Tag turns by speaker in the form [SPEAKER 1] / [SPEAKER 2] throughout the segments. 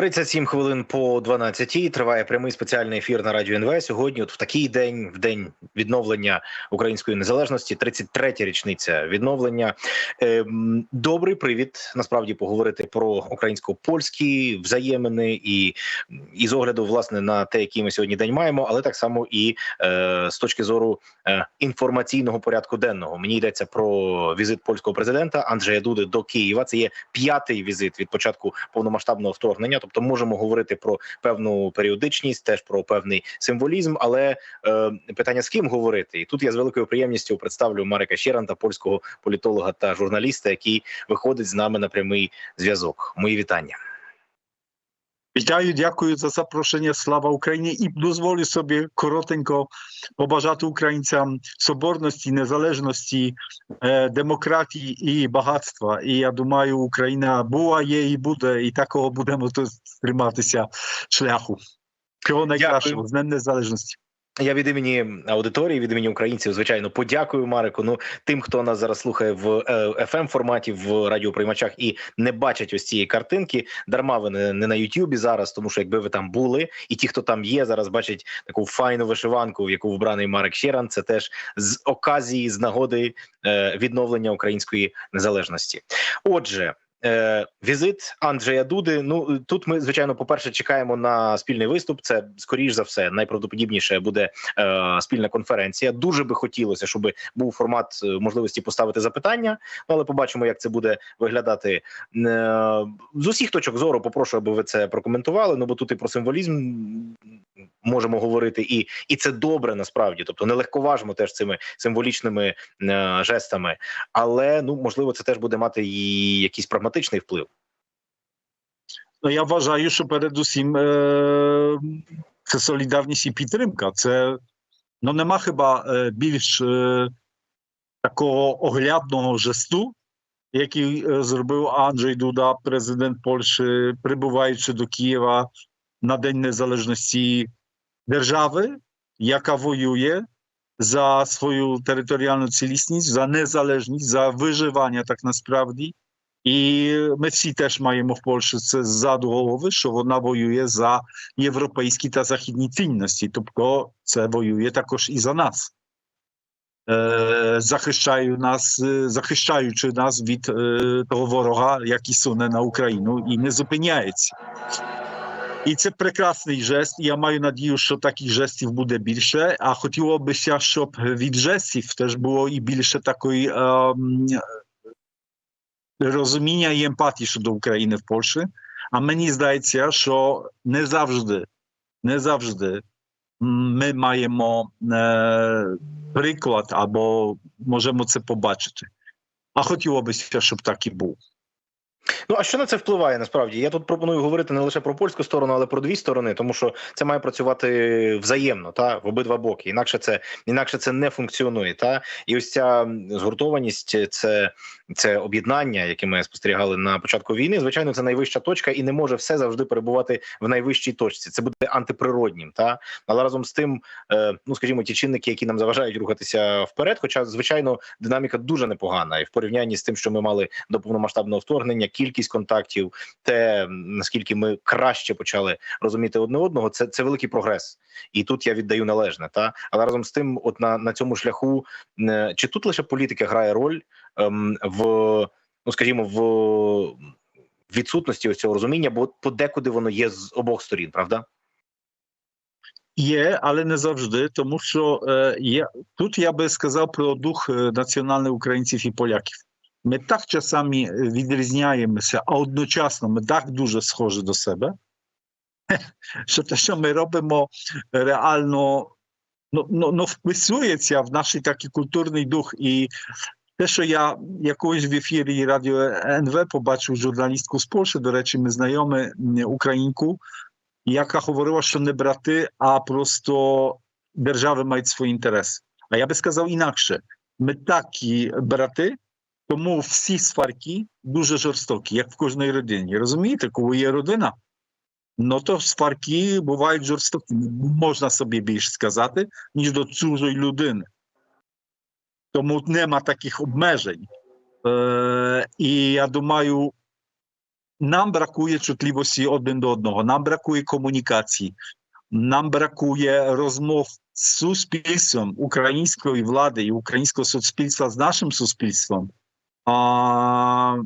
[SPEAKER 1] 37 хвилин по 12 триває прямий спеціальний ефір на радіо НВ. Сьогодні, от в такий день, в день відновлення української незалежності, 33-я річниця відновлення. Ем, добрий привід насправді поговорити про українсько-польські взаємини і, і з огляду власне на те, який ми сьогодні день маємо, але так само і е, з точки зору е, інформаційного порядку денного. Мені йдеться про візит польського президента Анджея Дуди до Києва. Це є п'ятий візит від початку повномасштабного вторгнення. Тобто можемо говорити про певну періодичність, теж про певний символізм. Але е, питання з ким говорити, і тут я з великою приємністю представлю Марика Щеранта, польського політолога та журналіста, який виходить з нами на прямий зв'язок. Мої вітання.
[SPEAKER 2] Вітаю, дякую за запрошення. Слава Україні! І дозволю собі коротенько побажати українцям соборності, незалежності, демократії і багатства. І я думаю, Україна була, є і буде, і такого будемо триматися шляху. Всього найкращого з Днем Незалежності.
[SPEAKER 1] Я від імені аудиторії, від імені українців, звичайно, подякую Марику. Ну тим, хто нас зараз слухає в fm форматі в радіоприймачах і не бачать ось цієї картинки. Дарма ви не, не на Ютубі зараз, тому що якби ви там були, і ті, хто там є, зараз бачать таку файну вишиванку, в яку вбраний Марик Щеран. Це теж з оказії, з нагоди е, відновлення української незалежності. Отже. Е, візит Анджея Дуди. Ну тут ми звичайно, по перше, чекаємо на спільний виступ. Це скоріш за все найправдоподібніше буде е, спільна конференція. Дуже би хотілося, щоб був формат е, можливості поставити запитання. Ну, але побачимо, як це буде виглядати е, з усіх точок зору. Попрошу, аби ви це прокоментували. Ну бо тут і про символізм можемо говорити, і і це добре насправді. Тобто не легковажимо теж цими символічними е, жестами, але ну можливо, це теж буде мати і якийсь прагматичний вплив.
[SPEAKER 2] Ну, я вважаю, що передусім е, це солідарність і підтримка. Це ну нема хіба е, більш е, такого оглядного жесту, який зробив Анджей Дуда, президент Польщі, прибуваючи до Києва на День Незалежності держави, яка воює за свою територіальну цілісність, за незалежність, за виживання так насправді. І ми всі теж маємо в Польщі це ззаду голови, що вона воює за європейські та західні цінності. Тобто це воює також і за нас, е, захищаю нас, е, захищаючи нас від е, того ворога, який суне на Україну і не зупиняється. І це прекрасний жест. Я маю надію, що таких жестів буде більше. А хотілося б, щоб від жестів теж було і більше такої. Ем, розуміння і емпатії щодо України в Польщі. А мені здається, що не завжди, не завжди ми маємо е, приклад або можемо це побачити. А хотілося б, щоб так і був.
[SPEAKER 1] Ну а що на це впливає насправді? Я тут пропоную говорити не лише про польську сторону, але про дві сторони, тому що це має працювати взаємно та в обидва боки. Інакше це інакше це не функціонує. Та і ось ця згуртованість, це це об'єднання, яке ми спостерігали на початку війни. Звичайно, це найвища точка, і не може все завжди перебувати в найвищій точці. Це буде антиприроднім. Та але разом з тим, е, ну скажімо, ті чинники, які нам заважають рухатися вперед. Хоча, звичайно, динаміка дуже непогана, і в порівнянні з тим, що ми мали до повномасштабного вторгнення, кількість контактів, те наскільки ми краще почали розуміти одне одного, це це великий прогрес, і тут я віддаю належне. Та але разом з тим, от на, на цьому шляху, е, чи тут лише політика грає роль ем, в ну, скажімо, в відсутності ось цього розуміння, бо подекуди воно є з обох сторін, правда?
[SPEAKER 2] Є, але не завжди, тому що е, є тут я би сказав про дух е, національних українців і поляків. Ми так часами відрізняємося, а одночасно ми так дуже схожі до себе, що те, що ми робимо, реально ну, ну, ну, вписується в наш такий культурний дух. І те, що я якось в ефірі Радіо НВ побачив журналістку з Польщі, до речі, ми знайомі українку, яка говорила, що не брати, а просто держави мають свої інтереси. А я би сказав інакше: ми такі брати. Тому всі сварки дуже жорстокі, як в кожній родині. Розумієте, коли є родина, ну то сварки бувають жорстокі. Можна собі більше сказати, ніж до чужої людини. Тому нема таких обмежень. Е, і я думаю, нам бракує чутливості один до одного, нам бракує комунікації, нам бракує розмов з суспільством української влади і українського суспільства з нашим суспільством. А,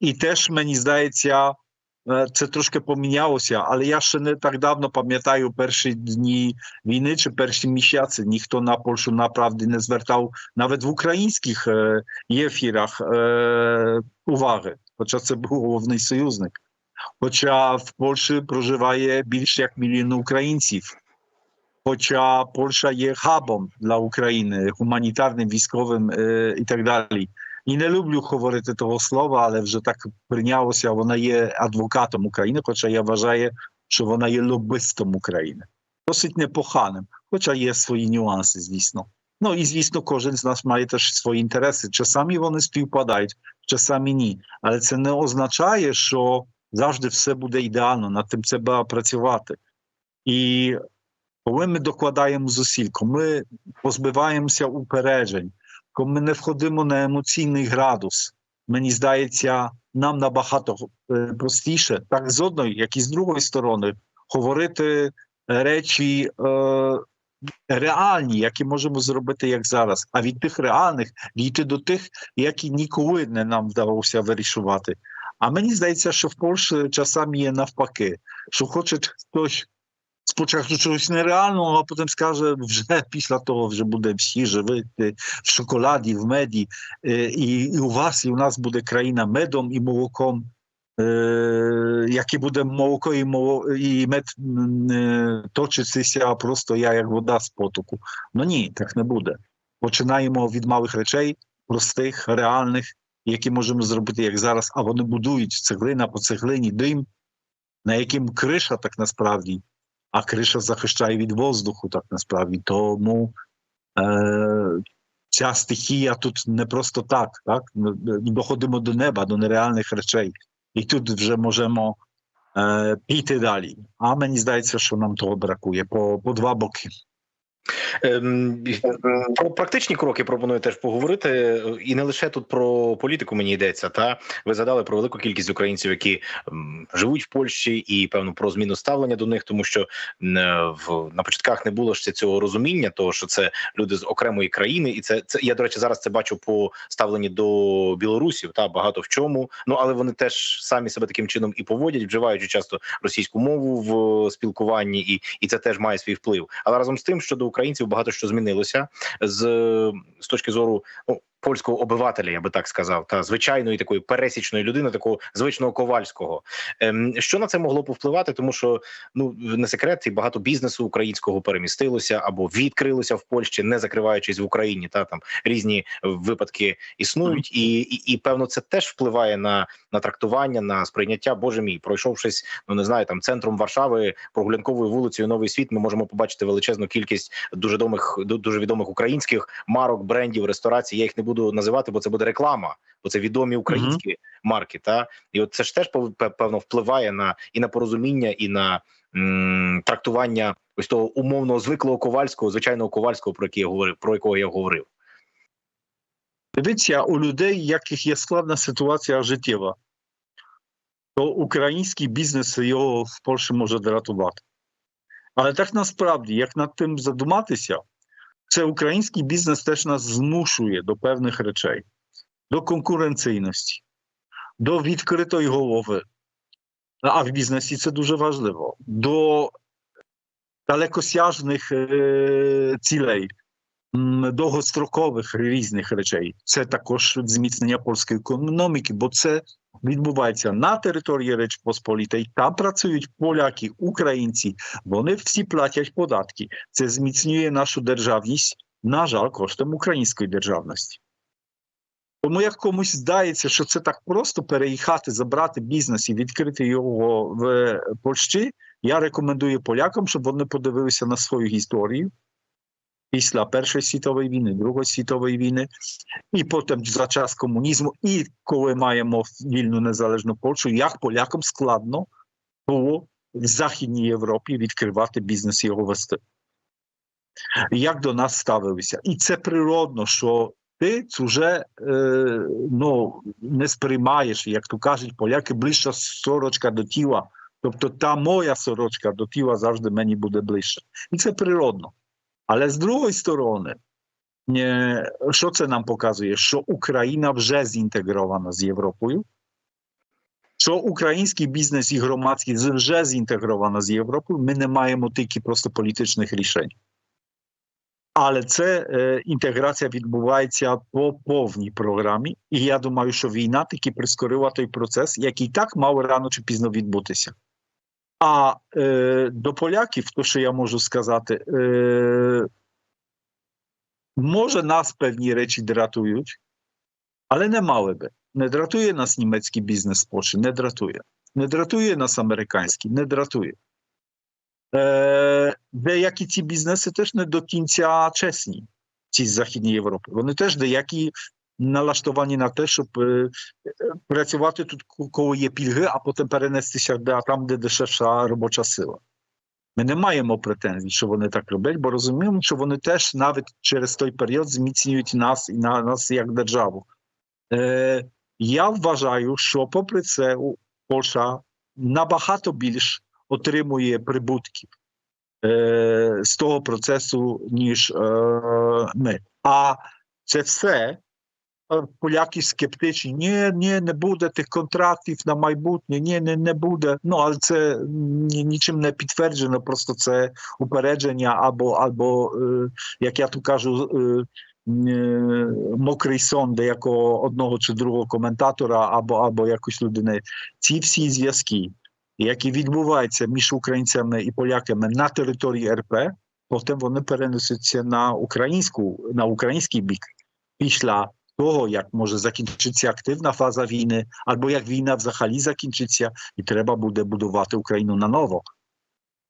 [SPEAKER 2] і теж мені здається, е, це трошки помінялося, але я ще не так давно пам'ятаю перші дні війни чи перші місяці. Ніхто на Польщу направді не звертав навіть в українських е, ефірах е, уваги, хоча це був головний союзник. Хоча в Польщі проживає більше як мільйон українців. Хоча Польща є хабом для України, гуманітарним, військовим е, і так далі. І не люблю говорити того слова, але вже так прийнялося. Вона є адвокатом України, хоча я вважаю, що вона є лобистом України. Досить непоханим, хоча є свої нюанси, звісно. Ну і звісно, кожен з нас має теж свої інтереси. Часами вони співпадають, часами ні. Але це не означає, що завжди все буде ідеально, над тим треба працювати. І коли ми докладаємо зусиль, коли ми позбиваємося упереджень, ми не входимо на емоційний градус, мені здається, нам набагато е, простіше, так з одної, як і з другої сторони, говорити речі е, реальні, які можемо зробити як зараз, а від тих реальних дійти до тих, які ніколи не нам вдалося вирішувати. А мені здається, що в Польщі часами є навпаки, що хоче хтось спочатку чогось нереального, а потім скаже, вже після того вже буде всі живити в шоколаді, в меді, е, і, і у вас, і у нас буде країна медом і молоком. Е, яке буде молоко і, моло, і мед е, точитися просто я як вода з потоку. Ну ні, так не буде. Починаємо від малих речей, простих, реальних, які можемо зробити як зараз, а вони будують цеглина по цеглині, дим, на яким криша так насправді, а криша захищає від воздуху, так насправді. Тому е, ця стихія тут не просто так, так? Доходимо до неба, до нереальних речей. І тут вже можемо е, піти далі. А мені здається, що нам того бракує по, по два боки.
[SPEAKER 1] Ем, Про практичні кроки пропоную теж поговорити, і не лише тут про політику мені йдеться. Та ви згадали про велику кількість українців, які живуть в Польщі, і певно про зміну ставлення до них, тому що е, в на початках не було ще цього розуміння, того що це люди з окремої країни, і це це я до речі зараз це бачу по ставленні до білорусів. Та багато в чому. Ну але вони теж самі себе таким чином і поводять, вживаючи часто російську мову в спілкуванні, і, і це теж має свій вплив. Але разом з тим, щодо українців багато що змінилося з, з точки зору ну, польського обивателя, я би так сказав, та звичайної такої пересічної людини, такого звичного ковальського. Ем, що на це могло повпливати? Тому що ну не секрет, і багато бізнесу українського перемістилося або відкрилося в Польщі, не закриваючись в Україні. Та там різні випадки існують, і, і, і певно, це теж впливає на, на трактування, на сприйняття. Боже мій, пройшовшись, ну не знаю, там центром Варшави, прогулянковою вулицею Новий світ, ми можемо побачити величезну кількість дуже відомих, дуже відомих українських марок, брендів, ресторацій. Я їх не буду називати, бо це буде реклама, бо це відомі українські марки. Та і от це ж теж певно впливає на і на порозуміння, і на м, трактування ось того умовного звиклого ковальського, звичайного ковальського, про який я говорив, про якого я говорив.
[SPEAKER 2] Дивіться, у людей, яких є складна ситуація життєва, то український бізнес його в Польщі може дратувати. Але так насправді, як над тим задуматися, це український бізнес теж нас змушує до певних речей, до конкуренційності, до відкритої голови. А в бізнесі це дуже важливо, до далекосяжних е, цілей, довгострокових різних речей. Це також зміцнення польської економіки, бо це відбувається на території Речі Посполітої. Там працюють поляки, українці. Вони всі платять податки. Це зміцнює нашу державність, на жаль, коштом української державності. Тому як комусь здається, що це так просто переїхати, забрати бізнес і відкрити його в Польщі, я рекомендую полякам, щоб вони подивилися на свою історію після Першої світової війни, Другої світової війни, і потім за час комунізму, і коли маємо вільну незалежну Польщу, як полякам складно було в Західній Європі відкривати бізнес його вести. як до нас ставилися. І це природно, що ти вже е, ну, не сприймаєш, як то кажуть поляки, ближча сорочка до тіла. Тобто та моя сорочка до тіла завжди мені буде ближче. І це природно. Але з другої сторони, що це нам показує? Що Україна вже зінтегрована з Європою, що український бізнес і громадськість вже зінтегрована з Європою, ми не маємо тільки просто політичних рішень. Але це е, інтеграція відбувається по повній програмі, і я думаю, що війна таки прискорила той процес, який так мав рано чи пізно відбутися. А е, до поляків, то що я можу сказати, е, може нас певні речі дратують, але не мали би. Не дратує нас німецький бізнес Польщі, не дратує. Не дратує нас американський, не дратує. Е, деякі ці бізнеси теж не до кінця чесні, ці з Західної Європи. Вони теж деякі налаштовані на те, щоб е, працювати тут, коли є пільги, а потім перенестися там, де дешевша робоча сила. Ми не маємо претензій, що вони так роблять, бо розуміємо, що вони теж навіть через той період зміцнюють нас і на нас як державу. Е, я вважаю, що попри це Польща набагато більш отримує прибутків е, з того процесу, ніж е, ми. А це все поляки скептичні. Ні, ні, не буде тих контрактів на майбутнє, ні, не, не буде. Ну, але це ні, нічим не підтверджено, просто це упередження або, або е, як я тут кажу, е, е, мокрий сон деякого одного чи другого коментатора або, або якоїсь людини. Ці всі зв'язки, які відбуваються між українцями і поляками на території РП, потім вони переносяться на українську, на український бік після того, як може закінчитися активна фаза війни, або як війна взагалі закінчиться, і треба буде будувати Україну наново.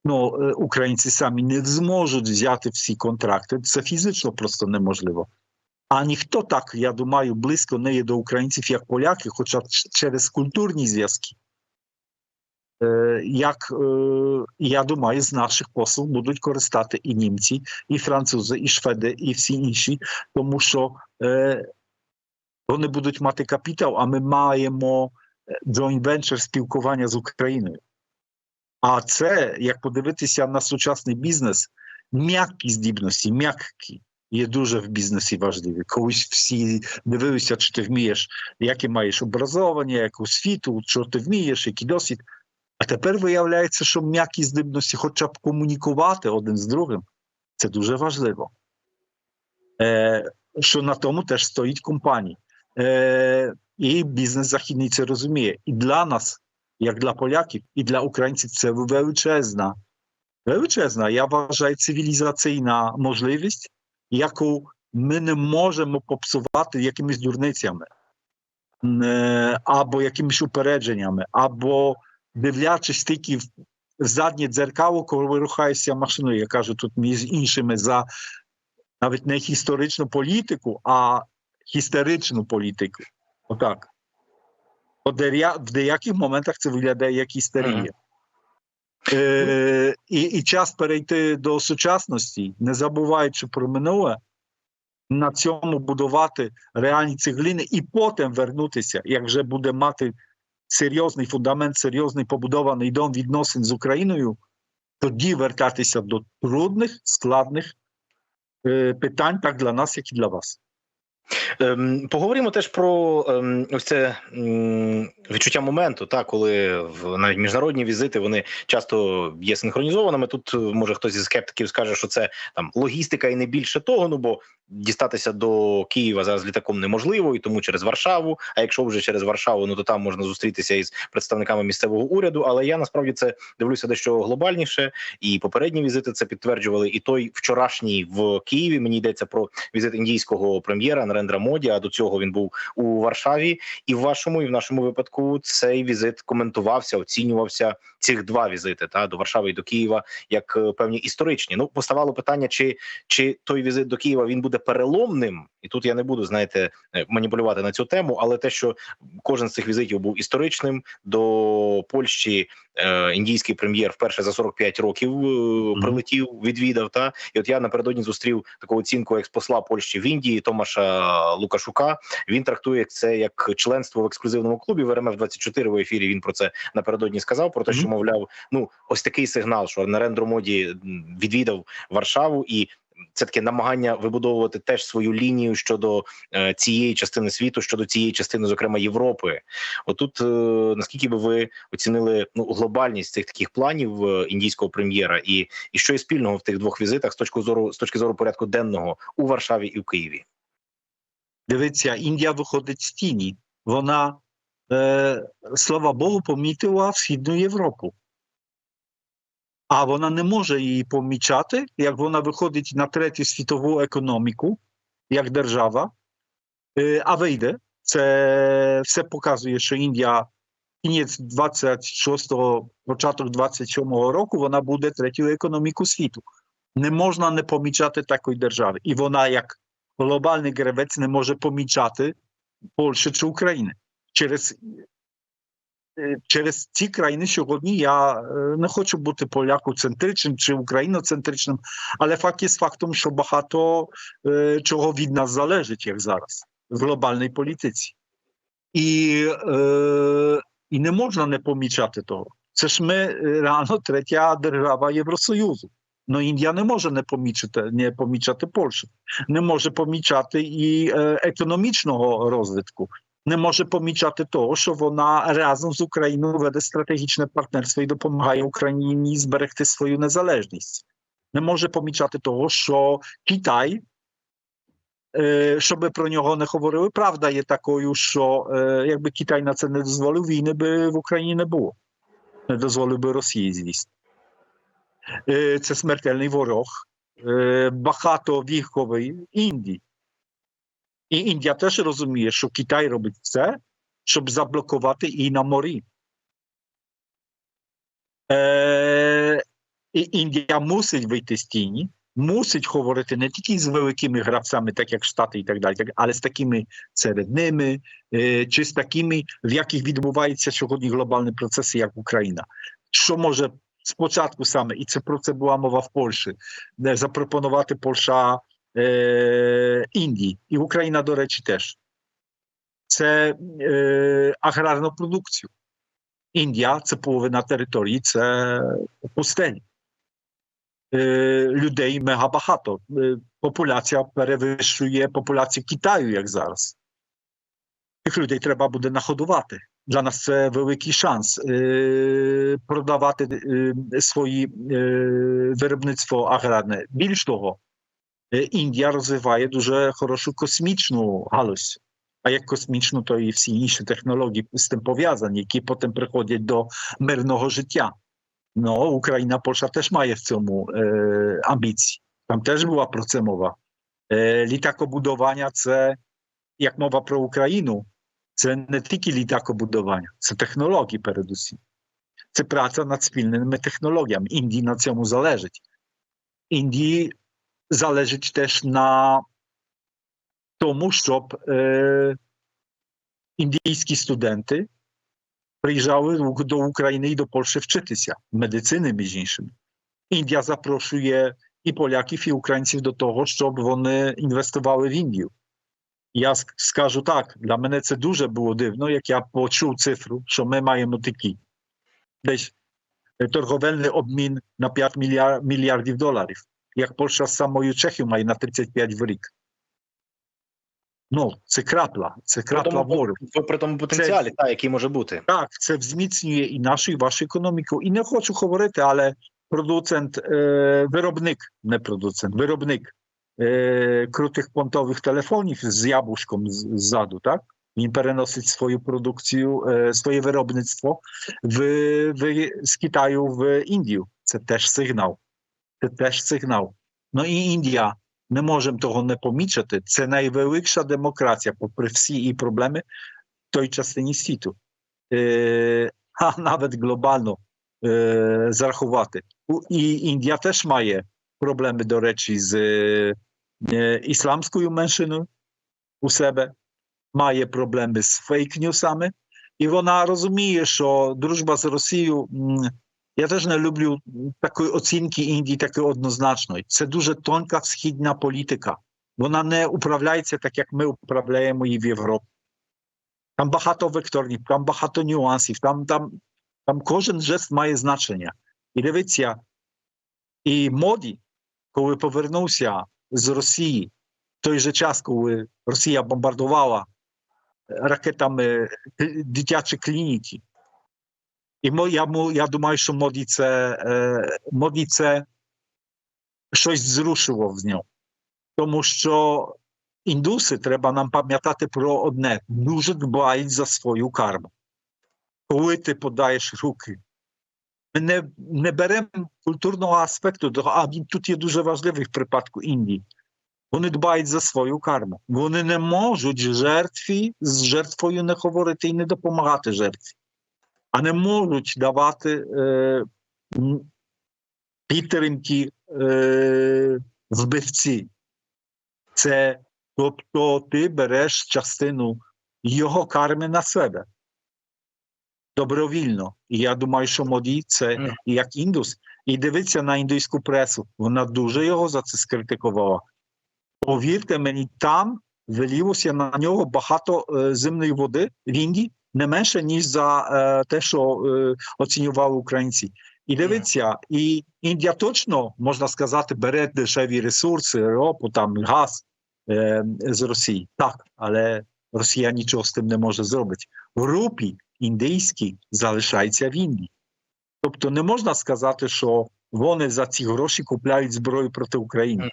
[SPEAKER 2] Ну, е, українці самі не зможуть взяти всі контракти. Це фізично просто неможливо. А ніхто так, я думаю, близько не є до українців, як поляки, хоча через культурні зв'язки. Е, Як е, я думаю, з наших послуг будуть користати і німці, і французи, і шведи, і всі інші, тому що вони будуть мати капітал, а ми маємо joint venture спілкування з Україною. А це, як подивитися на сучасний бізнес, м'які здібності, м'які є дуже в бізнесі важливі. Колись всі дивилися, чи ти вмієш, яке маєш образовання, яку освіту, що ти вмієш, який досвід. А тепер виявляється, що м'які здібності, хоча б комунікувати один з другим, це дуже важливо. Е, що на тому теж стоїть компанія. І бізнес західний це розуміє. І для нас, як для поляків, і для українців, це величезна, величезна, я вважаю, цивілізаційна можливість, яку ми не можемо попсувати якимись дурницями, або якимись упередженнями, або дивлячись тільки в заднє дзеркало, коли рухаєшся машиною. Я кажу тут між іншими за навіть не історичну політику, а історичну політику. Отак. Дея- в деяких моментах це виглядає як істерія. Е, і, і час перейти до сучасності, не забуваючи про минуле, на цьому будувати реальні цеглини і потім вернутися, як вже буде мати серйозний фундамент, серйозний побудований дом відносин з Україною, тоді вертатися до трудних, складних е, питань, так для нас, як і для вас.
[SPEAKER 1] Ем, поговоримо теж про ем, ось це ем, відчуття моменту, та коли в навіть міжнародні візити вони часто є синхронізованими. Тут е, може хтось із скептиків скаже, що це там логістика і не більше того. Ну бо дістатися до Києва зараз літаком неможливо, і тому через Варшаву. А якщо вже через Варшаву, ну то там можна зустрітися із представниками місцевого уряду. Але я насправді це дивлюся дещо глобальніше, і попередні візити це підтверджували. І той вчорашній в Києві мені йдеться про візит індійського прем'єра Нарендра Моді. А до цього він був у Варшаві. І в вашому, і в нашому випадку цей візит коментувався, оцінювався цих два візити та до Варшави і до Києва як е, певні історичні. Ну поставало питання, чи, чи той візит до Києва він буде буде переломним, і тут я не буду знаєте е, маніпулювати на цю тему, але те, що кожен з цих візитів був історичним до Польщі, е, індійський прем'єр вперше за 45 років е, прилетів, відвідав. Та і от я напередодні зустрів таку оцінку експосла Польщі в Індії Томаша Лукашука. Він трактує це як членство в ексклюзивному клубі в РМФ 24 в ефірі. Він про це напередодні сказав. Про те, що мовляв, ну ось такий сигнал, що Нарендро Моді м, відвідав Варшаву і. Це таке намагання вибудовувати теж свою лінію щодо е, цієї частини світу, щодо цієї частини, зокрема Європи. Отут е, наскільки би ви оцінили ну глобальність цих таких планів е, індійського прем'єра, і, і що є спільного в тих двох візитах з точки зору з точки зору порядку денного у Варшаві і в Києві?
[SPEAKER 2] Дивіться, Індія виходить з тіні. Вона, е, слава Богу, помітила Східну Європу. А вона не може її помічати, як вона виходить на третю світову економіку, як держава, е, а вийде. Це все показує, що Індія кінець 26-го, початок 27-го року вона буде третьою економікою світу. Не можна не помічати такої держави. І вона, як глобальний гравець, не може помічати Польщі чи України. Через, е, через ці країни сьогодні я е, не хочу бути полякоцентричним чи україноцентричним, але факт є фактом, що багато е, чого від нас залежить, як зараз, в глобальній політиці. І, е, і не можна не помічати того. Це ж ми е, реально третя держава Євросоюзу. Ну Індія не може не помічати, не помічати Польщу, не може помічати і е, економічного розвитку, не може помічати того, що вона разом з Україною веде стратегічне партнерство і допомагає Україні зберегти свою незалежність. Не може помічати того, що Китай, е, щоб про нього не говорили, правда є такою, що е, якби Китай на це не дозволив, війни би в Україні не було. Не дозволив би Росії, звісно. Е, Це смертельний ворог, багатовіковий Індії. І Індія теж розуміє, що Китай робить все, щоб заблокувати і на морі. Е, і Індія мусить вийти з тіні, мусить говорити не тільки з великими гравцями, так як Штати і так далі, але з такими серед е, чи з такими, в яких відбуваються сьогодні глобальні процеси, як Україна. Що може спочатку саме, і це про це була мова в Польщі, запропонувати Польща е, Індії, і Україна, до речі, теж. Це е, аграрну продукцію. Індія це половина території, це пустелі. Е, людей мега багато. Е, популяція перевищує популяцію Китаю, як зараз. Тих людей треба буде нагодувати. Для нас це великий шанс е, продавати е, свої е, виробництво аграрне. Більш того, Індія розвиває дуже хорошу космічну галузь. А як космічну, то і всі інші технології з тим пов'язані, які потім приходять до мирного життя. Ну, Україна, Польща теж має в цьому е, амбіції. Там теж була про це мова. Е, літакобудування це, як мова про Україну, це не тільки літакобудування, це технології передусім. Це праця над спільними технологіями. Індії на цьому залежить. Індії залежить теж на тому, щоб е, індійські студенти приїжджали до України і до Польщі вчитися медицини, між іншим. Індія запрошує і поляків, і українців до того, щоб вони інвестували в Індію. Я скажу так, для мене це дуже було дивно, як я почув цифру, що ми маємо такі десь торговельний обмін на 5 мільяр, мільярдів доларів, як Польща з самою Чехією має на 35 в рік. Ну, це крапла, це крапла моря.
[SPEAKER 1] при тому потенціалі, та, який може бути.
[SPEAKER 2] Так, це зміцнює і нашу, і вашу економіку. І не хочу говорити, але продуцент, е, виробник, не продуцент, виробник е, крутих понтових телефонів з яблучком ззаду, так? Він переносить свою продукцію, е, своє виробництво в, в, з Китаю в Індію. Це теж сигнал. Це теж сигнал. Ну і Індія, не можемо того не помічати. Це найвеликша демократія, попри всі і проблеми в той частині світу. Е, а навіть глобально е, зарахувати. І Індія теж має проблеми, до речі, з е, ісламською меншиною у себе, має проблеми з фейк-ньюсами, і вона розуміє, що дружба з Росією. Я теж не люблю такої оцінки Індії, такої однозначної. Це дуже тонка східна політика. Вона не управляється так, як ми управляємо її в Європі. Там багато векторів, там багато нюансів, там, там, там кожен жест має значення. І дивіться, і Моді, коли повернувся з Росії, в той же час, коли Росія бомбардувала ракетами дитячі клініки. І мо- я, мо- я думаю, що Моді це, е, Моді це щось зрушило в ньому. Тому що індуси, треба нам пам'ятати про одне, дуже дбають за свою карму. Коли ти подаєш руки, ми не, не беремо культурного аспекту, до- а він тут є дуже важливий в припадку Індії. Вони дбають за свою карму. Вони не можуть жертві з жертвою не говорити і не допомагати жертві, а не можуть давати е, підтримки е, вбивці. Це тобто ти береш частину його карми на себе. Добровільно. І я думаю, що Моді це як індус. І дивиться на індуську пресу. Вона дуже його за це скритикувала. Повірте мені, там вилілося на нього багато е, земної води в Індії, не менше, ніж за е, те, що е, оцінювали українці. І дивіться, і Індія точно, можна сказати, бере дешеві ресурси, ропу, там, газ е, з Росії. Так, але Росія нічого з тим не може зробити. Рупій індійський залишається в Індії. Тобто не можна сказати, що вони за ці гроші купляють зброю проти України.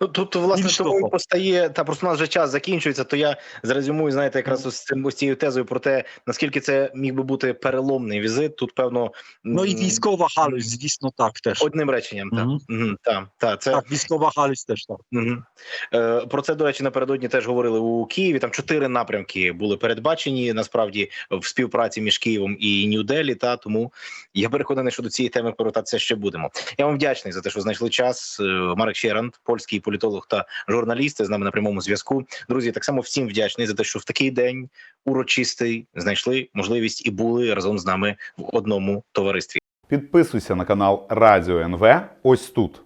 [SPEAKER 1] Ну тут власне тому
[SPEAKER 2] того.
[SPEAKER 1] і постає та просто у нас вже час закінчується. То я зрезюмую, знаєте, якраз з цим ось цією тезою про те, наскільки це міг би бути переломний візит. Тут певно
[SPEAKER 2] Ну і військова галузь, звісно, так теж.
[SPEAKER 1] одним реченням. Так,
[SPEAKER 2] Мгм.
[SPEAKER 1] Мгм, так, так, це
[SPEAKER 2] Так, військова галузь теж так.
[SPEAKER 1] Мгм. Е, Про це, до речі, напередодні теж говорили у Києві. Там чотири напрямки були передбачені насправді в співпраці між Києвом і Нью-Делі. Та тому я переконаний, що до цієї теми повертатися ще будемо. Я вам вдячний за те, що знайшли час. Е, Марек Щеранд, польський політолог та журналіст, з нами на прямому зв'язку. Друзі, так само всім вдячний за те, що в такий день урочистий знайшли можливість і були разом з нами в одному товаристві.
[SPEAKER 3] Підписуйся на канал Радіо НВ ось тут.